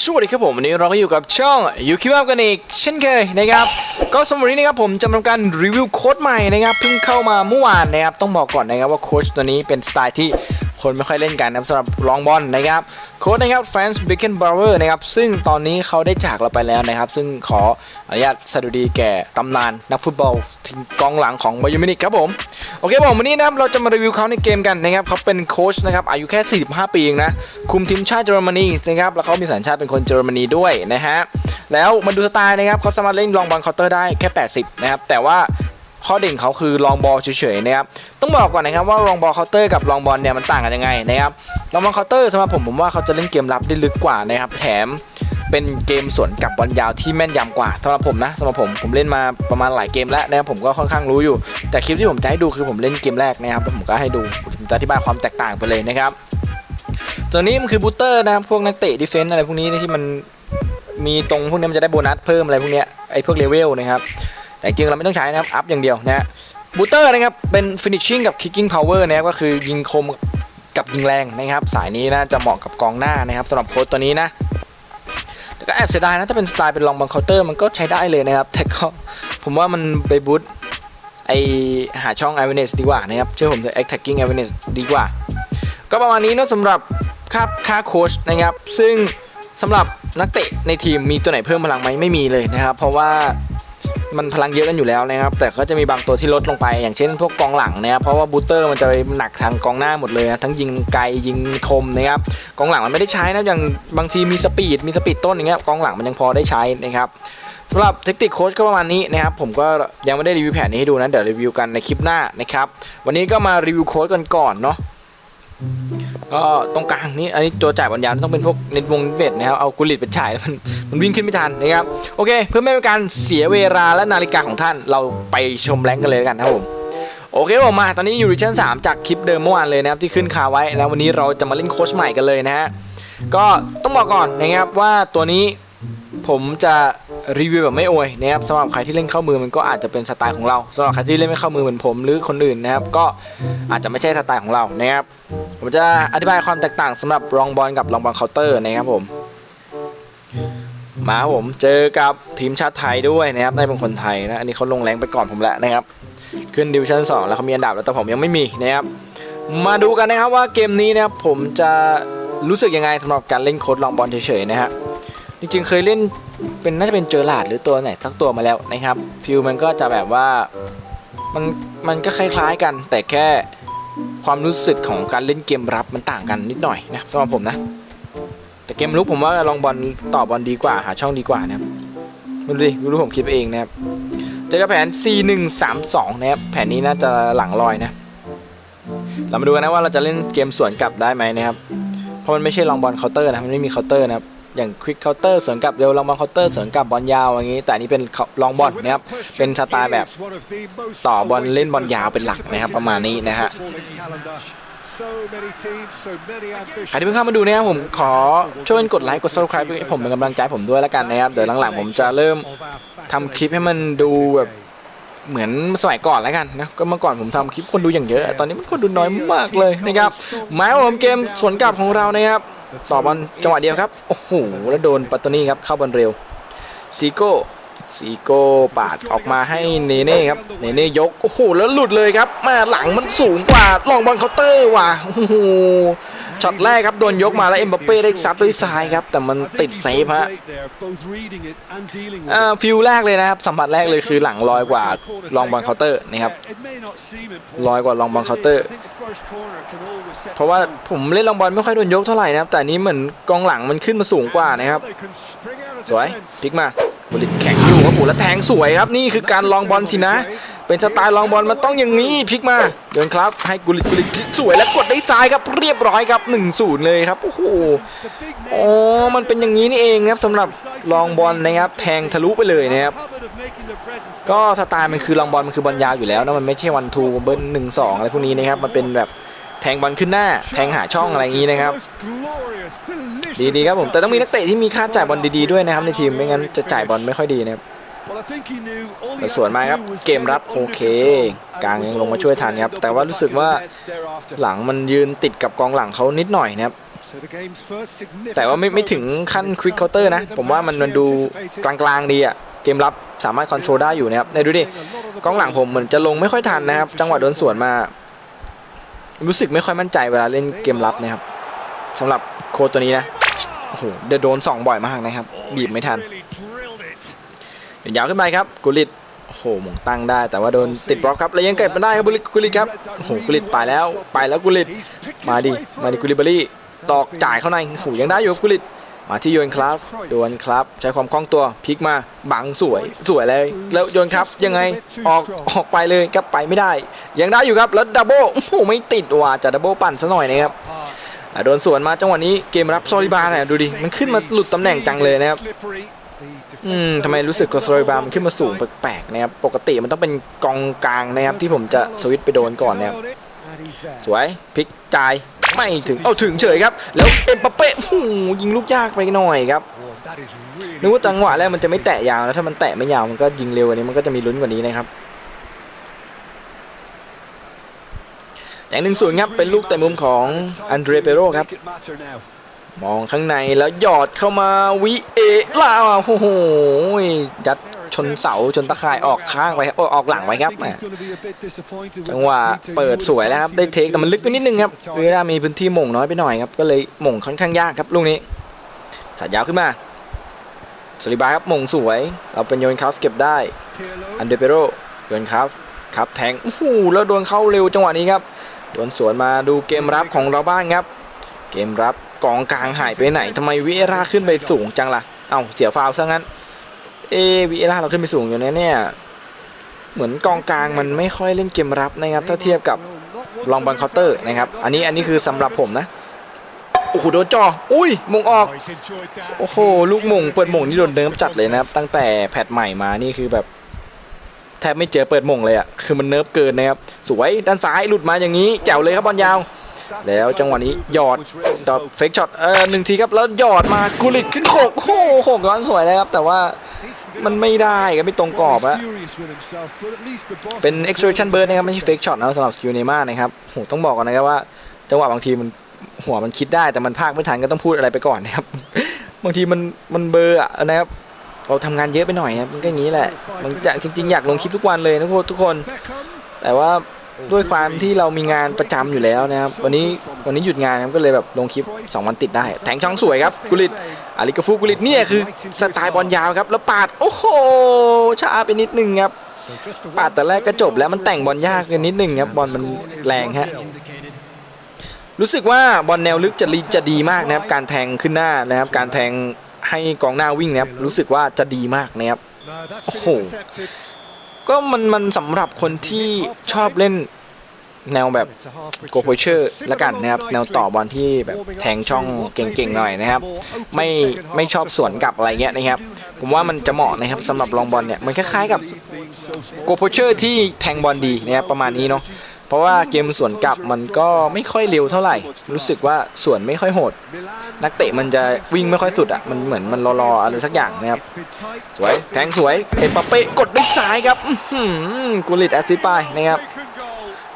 สวัสดีครับผมวันนี้เราก็อยู่กับช่องยูคิวกันอีกเช่นเคยนะครับ ก็สำหรับวันนี้นะครับผมจะมาทำการรีวิวโค้ดใหม่นะครับเพิ่งเข้ามาเมื่อวานนะครับต้องบอกก่อนนะครับว่าโค้ดตัวนี้เป็นสไตล์ที่ คนไม่ค่อยเล่นกันนะครับสำหรับลองบอลนะครับโค้ดนะครับแฟนส์บิกเกนบราเวอร์นะครับซึ่งตอนนี้เขาได้จากเราไปแล้วนะครับ ซึ่งขออนุญาตสดุดีแก่ตำนานนักฟุตบอลทีมกองหลังของบายูมินิกครับผม โอเคผมวันนี้นะครับเราจะมารีวิวเขาในเกมกันนะครับเขาเป็นโค้ชนะครับอายุแค่ 45 ปีเองนะคุมทีมชาติเยอรมนีนะครับแล้วเขามีสัญชาติเป็นคนเยอรมนีด้วยนะฮะแล้วมาดูสไตล์นะครับเขาสามารถเล่นลองบอลเคาน์เตอร์ได้แค่ 80 นะครับแต่ว่า ข้อเด่นเขาคือลองบอลเฉยๆนะครับต้องบอกก่อนนะครับว่าลองบอลเคาน์เตอร์กับลองบอลเนี่ยมันต่างกันยังไงนะครับลองบอลเคาน์เตอร์สำหรับผมผมว่าเขาจะเล่นเกมรับได้ลึกกว่านะครับแถมเป็นเกมสวนกับบอลยาวที่แม่นยำกว่าสำหรับผมนะสำหรับผมผมเล่นมาประมาณหลายเกมแล้วนะครับผมก็ค่อนข้างรู้อยู่ แต่คลิปที่ผมจะให้ดูคือผมเล่นเกมแรกนะครับแล้วผมก็ให้ดูผมจะอธิบายความแตกต่างไปเลยนะครับตัวนี้มันคือบูสเตอร์นะครับพวกนักเตะดิเฟนต์อะไรพวกนี้ที่มันมีตรงพวกนี้มันจะได้โบนัสเพิ่มอะไรพวกนี้ไอ้พวกเลเวลนะครับ แต่จริงเราไม่ต้องใช้นะครับ อัพอย่างเดียวนะฮะบูเตอร์นะครับ เป็น finishing กับ kicking power นะครับก็คือยิงคมกับยิงแรงนะครับ สายนี้น่าจะเหมาะกับกองหน้านะครับสำหรับโค้ดตัวนี้นะแต่ก็แอบเสียดายนะถ้าเป็นสไตล์เป็นลองบังเคาน์เตอร์มันก็ใช้ได้เลยนะครับ แต่ก็ผมว่ามันไปบูตไอหาช่อง a v a n e s ดีกว่านะครับเชื่อผมจะ attacking a v a n e s ดีกว่า ก็ประมาณนี้นะสำหรับค่าค่าโค้ชนะครับ ซึ่งสำหรับนักเตะในทีมมีตัวไหนเพิ่มพลังไหมไม่มีเลยนะครับ เพราะว่า มันพลังเยอะกันอยู่แล้วนะครับ แต่ก็จะมีบางตัวที่ลดลงไป อย่างเช่นพวกกองหลังนะครับเพราะว่าบูเตอร์มันจะไปหนักทางกองหน้าหมดเลยนะทั้งยิงไกลยิงคมนะครับกองหลังมันไม่ได้ใช้นะอย่างบางทีมีสปีดมีสปีดต้นอย่างเงี้ยกองหลังมันยังพอได้ใช้นะครับสำหรับเทคนิคโค้ชก็ประมาณนี้นะครับผมก็ยังไม่ได้รีวิวแผนนี้ให้ดูนะเดี๋ยวรีวิวกันในคลิปหน้านะครับวันนี้ก็มารีวิวโค้ชกันก่อนเนาะ ก็ตรงกลางนี้อันนี้ตัวจ่ายบอลยาวต้องเป็นพวกเน็ตวงเบ็ดนะครับเอากุลิตเป็นจ่ายมันมันวิ่งขึ้นไม่ทันนะครับโอเค เพื่อไม่เป็นการเสียเวลาและนาฬิกาของท่านเราไปชมแรงกันเลยกันนะครับผมโอเคผมมาตอนนี้อยู่ดิชั่น3 จากคลิปเดิมเมื่อวานเลยนะครับที่ขึ้นคาไว้แล้ววันนี้เราจะมาเล่นโค้ชใหม่กันเลยนะฮะก็ต้องบอกก่อนนะครับว่าตัวนี้ ผมจะรีวิวแบบไม่อวยนะครับสำหรับใครที่เล่นเข้ามือมันก็อาจจะเป็นสไตล์ของเราสำหรับใครที่เล่นไม่เข้ามือเหมือนผมหรือคนอื่นนะครับก็อาจจะไม่ใช่สไตล์ของเรานะครับผมจะอธิบายความแตกต่างสำหรับรองบอลกับรองบอลเคาน์เตอร์นะครับผมมาครับผมเจอกับทีมชาติไทยด้วยนะครับได้เป็นคนไทยนะอันนี้เขาลงแรงไปก่อนผมแล้วนะครับขึ้นดิวิชั่น2แล้วเขามีอันดับแล้วแต่ผมยังไม่มีนะครับมาดูกันนะครับว่าเกมนี้นะครับผมจะรู้สึกยังไงสำหรับการเล่นโค้ดลองบอลเฉยๆนะฮะ จริงๆ เคยเล่นเป็นน่าจะเป็นเจอหลาดหรือตัวไหนสักตัวมาแล้วนะครับฟิลมันก็จะแบบว่ามันมันก็คล้ายๆกัน แต่แค่ความรู้สึกของการเล่นเกมรับมันต่างกันนิดหน่อยนะสำหรับผมนะ แต่เกมลุกผมว่าลองบอลต่อบอลดีกว่าหาช่องดีกว่านะครับไม่รู้ดิไม่รู้ผมคิดเองนะครับเจอกับแผน C132 นะครับแผนนี้น่าจะหลังลอยนะ เรามาดูกันนะว่าเราจะเล่นเกมสวนกลับได้ไหมนะครับเพราะมันไม่ใช่ลองบอลเคาน์เตอร์นะมันไม่มีเคาน์เตอร์นะครับ อย่างควิกเคาน์เตอร์สวนกลับเร็วลองบอลเคาน์เตอร์สวนกลับบอลยาวอย่างนี้ แต่อันนี้เป็นลองบอลนะครับเป็นสไตล์แบบต่อบอลเล่นบอลยาวเป็นหลักนะครับประมาณนี้นะฮะใครที่เพิ่งเข้ามาดูนะครับผมขอช่วยกันกดไลค์กด subscribe ให้ผมเป็นกำลังใจผมด้วยแล้วกันนะครับเดี๋ยวหลังๆผมจะเริ่มทำคลิปให้มันดูแบบเหมือนสมัยก่อนแล้วกันนะก็เมื่อก่อนผมทำคลิปคนดูอย่างเยอะ ตอนนี้มันคนดูน้อยมากเลยนะครับหมายว่าผมเกมสวนกลับของเรานะครับ ต่อบอลจังหวะเดียวครับ โอ้โห แล้วโดนปัตตานีครับ เข้าบอลเร็วซีโก้ซีโก้ปาดออกมาให้เนเน่ครับ เนเน่ยก โอ้โห แล้วหลุดเลยครับ มาหลังมันสูงกว่า ลองบอลเคาน์เตอร์ว่ะ โอ้โห ช็อตแรกครับ โดนยกมาแล้วเอ็มบัปเป้ได้ซัดด้วยซ้ายครับ แต่มันติดเซฟฮะฟิลแรกเลยนะครับ สัมผัสแรกเลยคือหลังลอยกว่า ลองบอลเคาน์เตอร์นะครับ ลอยกว่าลองบอลเคาน์เตอร์ เพราะว่าผมเล่นลองบอลไม่ค่อยโดนยกเท่าไหร่นะครับ แต่อันนี้เหมือนกองหลังมันขึ้นมาสูงกว่านะครับ สวยพลิกมากุลิตแข็งอยู่ครับผมแล้วแทงสวยครับนี่คือการลองบอลสินะ เป็นสไตล์ลองบอลมันต้องอย่างนี้พลิกมาเดินครับ ให้กุลิตกุลิตพลิกสวยแล้วกดได้ซ้ายครับเรียบร้อยครับ1-0เลยครับโอ้โหอ๋อมันเป็นอย่างนี้นี่เองครับสำหรับลองบอลนะครับ แทงทะลุไปเลยนะครับ ก็สไตล์มันคือลองบอลมันคือบอลยาวอยู่แล้วนะมันไม่ใช่วันทูเบิ้ลหนึ่งสองอะไรพวกนี้นะครับมันเป็นแบบแทงบอลขึ้นหน้า แทงหาช่องอะไรอย่างนี้นะครับ ดีๆครับผมแต่ต้องมีนักเตะที่มีค่าจ่ายบอลดีๆด้วยนะครับในทีมไม่งั้นจะจ่ายบอลไม่ค่อยดีนะครับแต่สวนมาครับเกมรับโอเค กลางยังลงมาช่วยทันครับแต่ว่ารู้สึกว่าหลังมันยืนติดกับกองหลังเขานิดหน่อยนะครับแต่ว่าไม่ไม่ถึงขั้นควิกเคาน์เตอร์นะ ผมว่ามันมันดูกลางๆดีอะ เกมรับสามารถคอนโทรลได้อยู่นะครับในดูดิกองหลังผมเหมือนจะลงไม่ค่อยทันนะครับ จังหวะโดนสวนมา รู้สึกไม่ค่อยมั่นใจเวลาเล่นเกมรับนะครับสำหรับโค้ดตัวนี้นะโอ้โหเดยวโดนสองบ่อยมากนะครับ บีบไม่ทันยาวขึ้นไปครับกุลิตโอ้โหหมงตั้งได้ แต่ว่าโดนติดบล็อกครับแล้วยังเก็บมาได้ครับกุลิตกุลิตครับโอ้โหกุลิตไปแล้วไปแล้วกุลิตมาดิมาดิกุลิบารี่ตอกจ่ายเข้าในโอ้โหยังได้อยู่ครับกุลิต มาที่โยนครับโยนครับ ใช้ความคล่องตัวพลิกมาบังสวยสวยเลย แล้วโยนครับยังไงออกออกไปเลยครับไปไม่ได้ ยังได้อยู่ครับแล้วดับเบิลโอ้โหไม่ติดว่ะจะดับเบิลปั่นซะหน่อยนะครับอะโดนสวนมาจังหวะนี้เกมรับโซลิบาเนี่ยดูดิมันขึ้นมาหลุดตำแหน่งจังเลยนะครับอืมทำไมรู้สึกกับโซลิบามันขึ้นมาสูงแปลกๆนะครับ ปกติมันต้องเป็นกองกลางนะครับที่ผมจะสวิตช์ไปโดนก่อนนะครับ สวยพลิกจ่าย ไม่ถึงเอาถึงเฉยครับ แล้วเอ็มปาเป้ยิงลูกยากไปหน่อยครับนึกว่าจังหวะแรกมันจะไม่แตะยาวนะถ้ามันแตะไม่ยาวมันก็ยิงเร็วกว่านี้มันก็จะมีลุ้นกว่านี้นะครับอย่างหนึ่งศูนย์ครับเป็นลูกแต่มุมของอันเดรเปโรครับ มองข้างในแล้วหยอดเข้ามาวิเอลาโอ้โหยัด ชนเสาชนตะข่ายออกข้างไปครับโอ้ออกหลังไว้ครับแหมจังหวะเปิดสวยแล้วครับได้เทคแต่มันลึกไปนิดนึงครับเวลามีพื้นที่หม่งน้อยไปหน่อยครับก็เลยหม่งค่อนข้างยากครับลูกนี้สัดยาวขึ้นมาสลิบาครับหม่งสวย เราเป็นโยนคัฟเก็บได้ อันเดเปโรโยนคัฟครับแทงโอ้โหแล้วโดนเข้าเร็วจังหวะนี้ครับโดนสวนมาดูเกมรับของเราบ้างครับ เกมรับกองกลางหายไปไหนทำไมวิเอราขึ้นไปสูงจังล่ะ เอ้าเสียฟาวล์ซะงั้น เอวิเอราเราขึ้นไปสูงอยู่นะเนี่ย เหมือนกองกลางมันไม่ค่อยเล่นเกมรับนะครับ ถ้าเทียบกับลองบอลเคาน์เตอร์นะครับ อันนี้อันนี้คือสำหรับผมนะ โอ้โหโดนจอ อุ้ยมงออก โอ้โห ลูกมงเปิดมงนี่โดนเนิร์ฟจัดเลยนะครับ ตั้งแต่แพทใหม่มานี่คือแบบแทบไม่เจอเปิดมงเลยอะคือมันเนิร์ฟเกินนะครับ สวยด้านซ้ายหลุดมาอย่างนี้แจ๋วเลยครับบอลยาว แล้วจังหวะนี้หยอดดอเฟกช็อตเออหนึ่งทีครับแล้วหยอดมากุลิตขึ้นโขกโอ้โหโขกย้อนสวยเลยครับแต่ว่า มันไม่ได้ครับไม่ตรงกรอบอะเป็น extraction burst นะครับไม่ใช่ fake shot นะสำหรับสกิลเนม่านะครับโหต้องบอกก่อนนะครับว่าจังหวะบางทีมันหัวมันคิดได้แต่มันพากไม่ทันก็ต้องพูดอะไรไปก่อนนะครับ บางทีมันมันเบลอร์อะนะครับเราทำงานเยอะไปหน่อยครับมันก็อย่างนี้แหละ มันอยากจริง ๆ อยากลงคลิปทุกวันเลยนะทุกคน แต่ว่า ด้วยความที่เรามีงานประจำอยู่แล้วนะครับวันนี้วันนี้หยุดงานก็เลยแบบลงคลิป2วันติดได้ แทงช่องสวยครับกุลิตอาริกาฟูกุลิตเนี่ยคือสไตล์บอลยาวครับแล้วปาดโอ้โหช้าไปนิดนึงครับปาดแต่แรกก็จบแล้วมันแต่งบอลยากกันนิดนึงครับบอลมันแรงฮะรู้สึกว่าบอลแนวลึกจะรีจะดีมากนะครับการแทงขึ้นหน้านะครับการแทงให้กองหน้าวิ่งนะครับรู้สึกว่าจะดีมากนะครับโอ้โห ก็มันมันสำหรับคนที่ชอบเล่นแนวแบบโกโพเชอร์ละกันนะครับ แนวต่อบอลที่แบบแทงช่องเก่งๆหน่อยนะครับ ไม่ไม่ชอบสวนกลับอะไรเงี้ยนะครับ ผมว่ามันจะเหมาะนะครับสำหรับลองบอลเนี่ยมันคล้ายๆกับโกโพเชอร์ที่แทงบอลดีนะครับประมาณนี้เนาะ เพราะว่าเกมส่วนกลับมันก็ไม่ค่อยเร็วเท่าไหร่ รู้สึกว่าส่วนไม่ค่อยโหด นักเตะมันจะวิ่งไม่ค่อยสุดอะมันเหมือนมันรอๆอะไรสักอย่างนะครับสวยแทงสวยเอ็มบัปเป้กดด้วยซ้ายครับกุลิตแอสซิสต์ไปนะครับ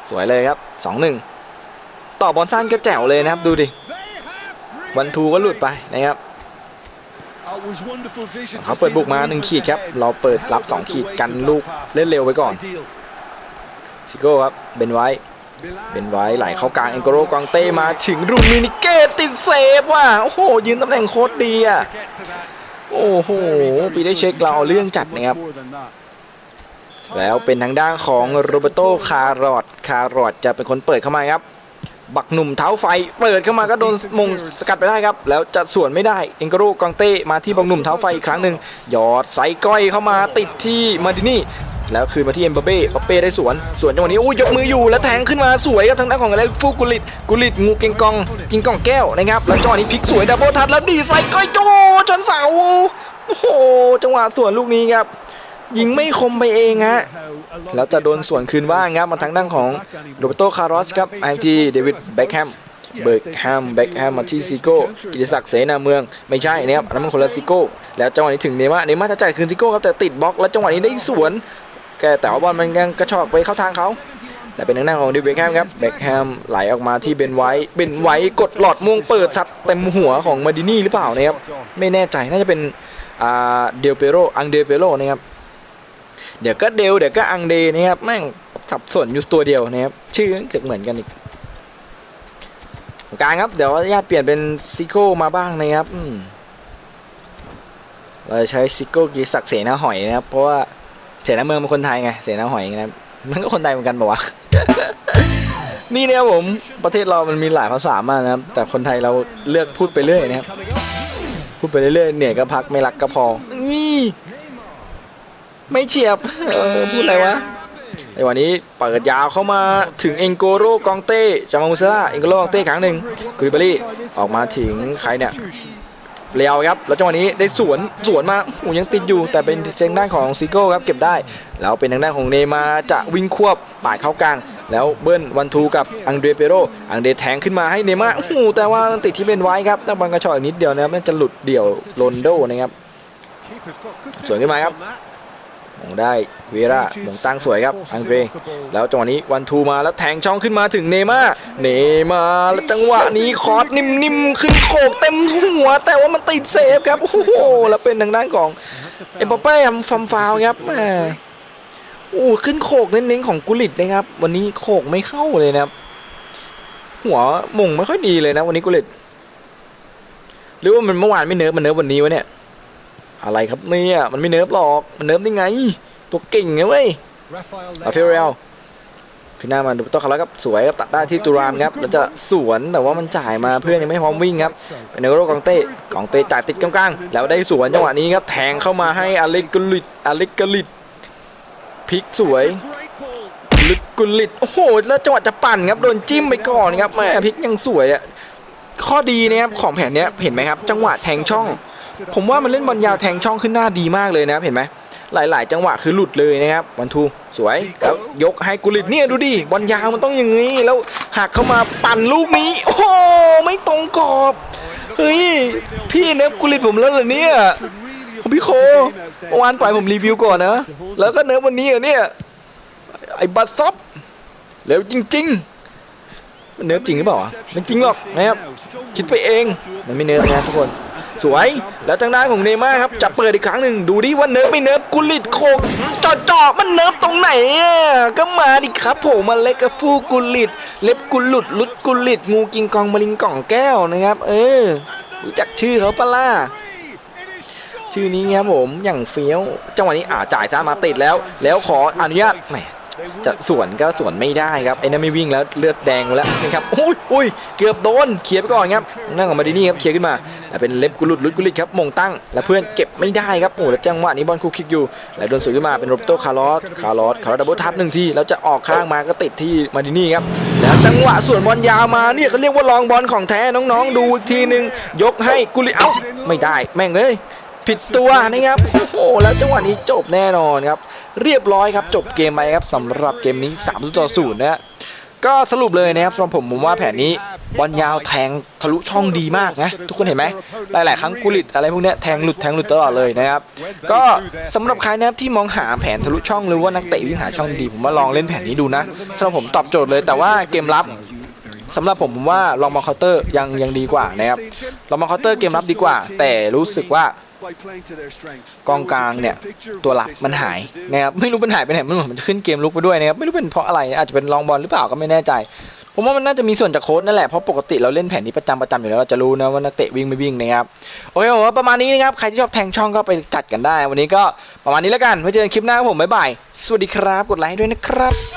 สวยเลยครับ2-1ต่อบอลสั้นก็แจ๋วเลยนะครับดูดิวันทูก็หลุดไปนะครับเขาเปิดบุกมา 1 ขีดครับ เราเปิดรับ 2 ขีดกันลูกเล่นเร็วไว้ก่อน ซิโก้ครับเบนไว้เป็นไว้ไหลเข้ากลางเอ็นโกโรกองเต้มาถึงรูมินิเกตติดเซฟว่ะโอ้โหยืนตำแหน่งโคตรดีอะโอ้โหปีได้เช็คเราเอาเรื่องจัดนะครับ แล้วเป็นทางด้านของโรเบโตคาร์รอดคาร์รอดจะเป็นคนเปิดเข้ามาครับ บักหนุ่มเท้าไฟเปิดเข้ามาก็โดนมงสกัดไปได้ครับ แล้วจะสวนไม่ได้เอ็งกโรกองเต้มาที่บักหนุ่มเท้าไฟอีกครั้งหนึ่งหยอดใส่ก้อยเข้ามาติดที่มาดินี่ แล้วคืนมาที่เอ็มบัปเป้บัปเป้ได้สวนสวนจังหวะนี้อู้ยกมืออยู่แล้วแทงขึ้นมาสวยครับทางด้านของอะไรฟูกุลิตกุลิตงูเกงกองกิงกองแก้วนะครับแล้วจังหวะนี้พลิกสวยดับเบิลทัชแล้วดีใส่ก้อยโจจนเสาโอ้โหจังหวะสวนลูกนี้ครับยิงไม่คมไปเองฮะแล้วจะโดนสวนคืนว่างครับมาทางด้านของโรเบโตคาร์ลสครับไอที่เดวิดเบคแฮมเบิร์กแฮมเบคแฮมมาที่ซิโก้กิติศักดิ์เสนาเมืองไม่ใช่นะครับอันนั้นมันคนละซิโก้แล้วจังหวะนี้ถึงเนม่าเนม่าจะจ่ายคืนซิโก้ครับแต่ติดบล็อกแล้วจังหวะนี้ได้สวน แกแต่ว่าบอลมันยังกระชอกไปเข้าทางเขาแต่เป็นทางด้านของเดวิเบคแฮมครับเบคแฮมไหลออกมาที่เบนไว้เบนไว้กดหลอดม่วงเปิดซัดเต็มหัวของมาดินี่หรือเปล่านะครับไม่แน่ใจน่าจะเป็นอ่าเดลเปโรอังเดลเปโรนะครับเดี๋ยวก็เดลเดี๋ยวก็อังเดนะครับแม่งสับสนอยู่ตัวเดียวนะครับชื่อเกือบเหมือนกันอีกกลางครับเดี๋ยวญาติเปลี่ยนเป็นซิโก้มาบ้างนะครับเราจะใช้ซิโก้กีศักเสนาหอยนะครับเพราะว่า เสนาเมืองเป็นคนไทยไง เสนาหอยนะมันก็คนไทยเหมือนกันปะวะ นี่เนะครับผม ประเทศเรามันมีหลายภาษามากนะครับ แต่คนไทยเราเลือกพูดไปเรื่อยนะครับ พูดไปเรื่อยๆ เหนื่อยก็พักไม่รักก็พอ นี่ไม่เฉียบ เออพูดอะไรวะในวันนี้เปิดยาวเข้ามาถึงเองโกโรกองเต้จามามุซาร่าเองโกโรกองเต้ครั้งหนึ่งกุริบารีออกมาถึงใครเนี่ย เลียวครับ แล้วจังหวะนี้ได้สวนสวนมาโอ้ยังติดอยู่ แต่เป็นทางด้านของซิโก้ครับเก็บได้ แล้วเป็นทางด้านของเนมาจะวิ่งควบป่ายเข้ากลาง แล้วเบิ้ลวันทูกับอังเดรเปโรอังเดรแทงขึ้นมาให้เนมาโอ้แต่ว่าติดที่เบนไว้ครับตั้งบอลกระชอกอีกนิดเดียวนะครับน่าจะหลุดเดี่ยวโรนโดนะครับสวนขึ้นมาครับ มงได้เวร่ามงตั้งสวยครับอังเดรแล้วจังหวะนี้วันทูมาแล้วแทงช่องขึ้นมาถึงเนย์มาเนย์มาแล้วจังหวะนี้คอร์สนิ่มๆขึ้นโขกเต็มหัว แต่ว่ามันติดเซฟครับโอ้โหแล้วเป็นทางด้านของเอ็มบัปเป้ทำฟัมฟาวครับแหมโอ้ขึ้นโขกเน้นๆของกุลิตนะครับ วันนี้โขกไม่เข้าเลยนะครับ หัวมงไม่ค่อยดีเลยนะ วันนี้กุลิตหรือว่ามันเมื่อวานไม่เนิร์ฟมันเนิร์ฟวันนี้วะเนี่ย อะไรครับเนี่ย มันไม่เนิร์ฟหรอก มันเนิร์ฟได้ไง ตัวเก่งไงเว้ยราอาเฟเรียลขึ้นหน้ามาดูโต้คาร์ลอสครับสวยครับตัดได้ที่ตูรามครับแล้วจะสวนแต่ว่ามันจ่ายมาเพื่อนยังไม่พร้อมวิ่งครับเป็นเนโรกองเต้กองเต้จ่ายติดกลางๆแล้วได้สวนจังหวะนี้ครับแทงเข้ามาให้อเล็กกุลิตอเล็กกุลิตพลิกสวยลึกกุลิตโอ้โหแล้วจังหวะจะปั่นครับโดนจิ้มไปก่อนครับแม่พลิกยังสวยอะข้อดีนะครับของแผนเนี้ยเห็นไหมครับ จังหวะแทงช่อง ผมว่ามันเล่นบอลยาวแทงช่องขึ้นหน้าดีมากเลยนะครับเห็นไหมหลาย ๆ จังหวะคือหลุดเลยนะครับวันทูสวยแล้วยกให้กุลิตเนี่ยดูดิบอลยาวมันต้องอย่างนี้แล้วหักเข้ามาปั่นลูกนี้โอ้โหไม่ตรงกรอบเฮ้ยพี่เนฟกุลิตผมแล้วเหรอเนี่ยพี่โคเมื่อวานปล่อยผมรีวิวก่อนนะ แล้วก็เนฟวันนี้เหรอเนี่ยไอ้บัตซอปเร็วจริง ๆ เนิร์ฟจริงหรือเปล่าวะไม่จริงหรอกนะครับคิดไปเองมันไม่เนิร์ฟนะทุกคน สวยแล้วทางด้านของเนม่าครับจะเปิดอีกครั้งหนึ่งดูดิว่าเนิร์ฟไม่เนิร์ฟกุลิตโคกจอจอๆมันเนิร์ฟตรงไหนอะก็มาดิครับผมมาเล็กกับฟูกุลิต เล็บกุลุดลุดกุลิต งูกิงกองมาลิงกล่องแก้วนะครับ เออรู้จักชื่อเขาปะล่ะชื่อนี้ครับผมอย่างเฟี้ยวจังหวะนี้อ่าจ่ายซ้ามาติดแล้ว แล้วขออนุญาตแหม จะสวนก็สวนไม่ได้ครับไอ้นั่นไม่วิ่งแล้วเลือดแดงแล้วนะครับอุ้ยอุ้ยเกือบโดนเคลียไปก่อนครับนั่งออกมาดีนี่ครับเคลียขึ้นมาแล้วเป็นเล็บกุลุดลุดกุลิตครับมงตั้ง แล้วเพื่อนเก็บไม่ได้ครับโอ้แล้วจังหวะนี้บอลคูคิกอยู่แล้วโดนสวนขึ้นมาเป็นโรบโตคาร์ลอสคาร์ลอสคาร์ลอสดับเบิลทับหนึ่งทีแล้วจะออกข้างมาก็ติดที่มาดินี่ครับแล้วจังหวะส่วนบอลยาวมาเนี่ยเขาเรียกว่าลองบอลของแท้น้องๆ ดูอีกทีหนึ่งยกให้กุลิเอ้าไม่ได้แม่งเลย ผิดตัวนะครับโอ้โหแล้วจังหวะนี้จบแน่นอนครับ เรียบร้อยครับจบเกมไปครับสำหรับเกมนี้3ต่อ0นะฮะก็สรุปเลยนะครับสำหรับผมผมว่าแผนนี้บอลยาวแทงทะลุช่องดีมากนะทุกคนเห็นไหมหลาย ๆ ครั้งกุลิตอะไรพวกนี้แทงหลุดแทงหลุดตลอดเลยนะครับ ก็สำหรับใครนะครับที่มองหาแผนทะลุช่องหรือว่านักเตะวิ่งหาช่องดี ผมว่าลองเล่นแผนนี้ดูนะสำหรับผมตอบโจทย์เลย แต่ว่าเกมรับสำหรับผมผมว่าลองมาเคาน์เตอร์ยังยังดีกว่านะครับลองมาเคาน์เตอร์เกมรับดีกว่า แต่รู้สึกว่า กองกลางเนี่ยตัวหลักมันหายนะครับไม่รู้มันหายไปไหนมันเหมือนมันจะขึ้นเกมลุกไปด้วยนะครับไม่รู้เป็นเพราะอะไรอาจจะเป็นลองบอลหรือเปล่าก็ไม่แน่ใจผมว่ามันน่าจะมีส่วนจากโค้ดนั่นแหละเพราะปกติเราเล่นแผนนี้ประจำประจำอยู่แล้วเราจะรู้นะว่านักเตะวิ่งไม่วิ่งนะครับโอเคผมว่าประมาณนี้นะครับใครที่ชอบแทงช่องก็ไปจัดกันได้ วันนี้ก็ประมาณนี้แล้วกันไว้เจอกันคลิปหน้าครับผมบ๊ายบายสวัสดีครับ กดไลค์ด้วยนะครับ